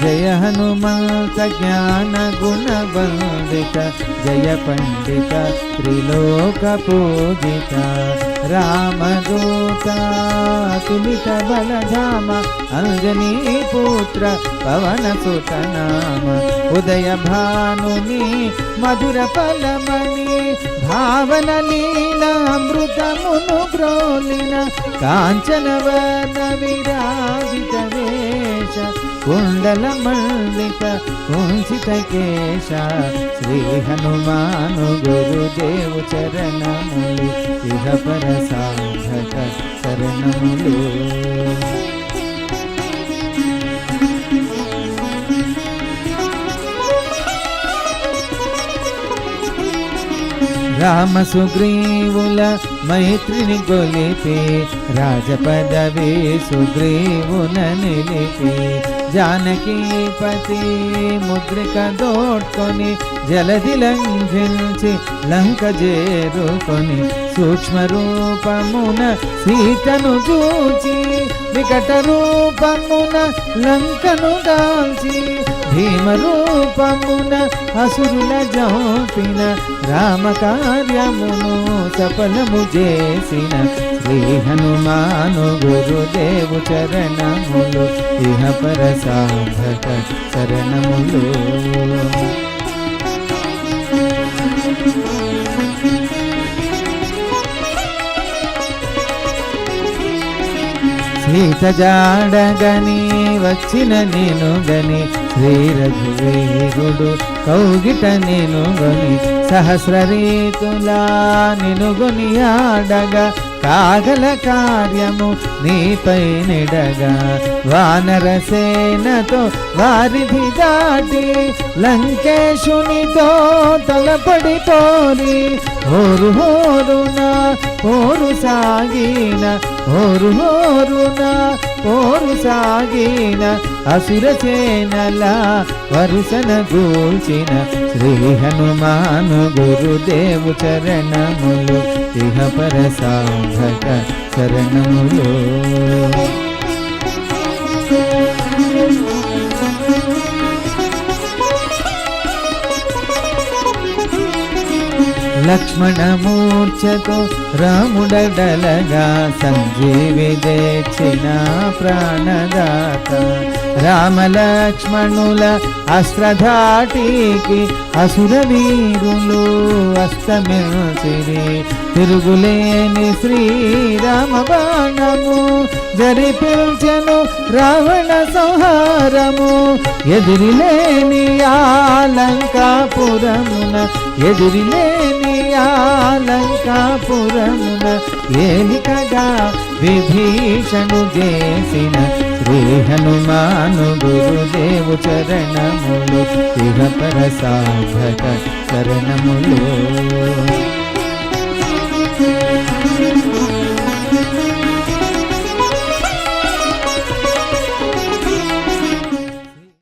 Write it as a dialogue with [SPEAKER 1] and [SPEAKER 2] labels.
[SPEAKER 1] जय हनुमंत ज्ञान गुण बंदिता जय पंडित, त्रिलोक राम रामदूता तुलित बलधाम, अंजनी पुत्र, पवन सुत नाम। उदय भानुनि, मधुर फलमणि भावन लीलामृतमुनु कांचन वन विराजित वेश। విరాజిత వేష కుండల మండిత కుంచిత కేశ శ్రీ హనుమాను గురుదేవు చరణములు ఇహ పర సాధక శరణములు రామ సుగ్రీవుల మైత్రిని గొలిపి రాజపదవి సుగ్రీవున నిలిపి జానకీపతి ముద్రిక దోడ్కొని జలది లంఘించి లంక చేరుకొని సూక్ష్మ రూపమున సీతను చూచి వికట రూపమున లంకను దాల్చి భీమ రూపమున అసురుల జోపిన రామ కార్యమును సఫలము చేసిన శ్రీ హనుమాను గురుదేవు చరణములు. ఇహ పర సాధక శరణములు సీత జాడగని వచ్చిన నేను గని శ్రీ రఘువేరుడు కౌగిట నేను గని సహస్ర రీతులా నినుగొని ఆడగా కాగల కార్యము నీపై నిడగా. వానర సేనతో వారిధి దాటి లంకేశునితో తలపడి పోరి. హోరు హోరున హోరు సాగిన హోరు హోరున పోరు సాగిన అసురసేనల వరుసన గూల్చిన శ్రీ హనుమాను గురుదేవు చరణములు ఇహ పర సాధక శరణములు లక్ష్మణ మూర్ఛతో రాముడడలగా సంజీవి దేచిన ప్రాణదాత రామ లక్ష్మణుల అస్త్రధాటికి అసుర వీరులు అస్తమిల్చిరి తిరుగులేని శ్రీరామ బాణము జరిపించను రావణ సంహారము. ఎదిరిలేని ఆలంకాపురమున ఎదిరిలేని ఆలంకాపురమున ఏలికగా విభీషణు చేసిన శ్రీ హనుమాను గురుదేవు చరణములు ఇహ పర సాధక శరణములు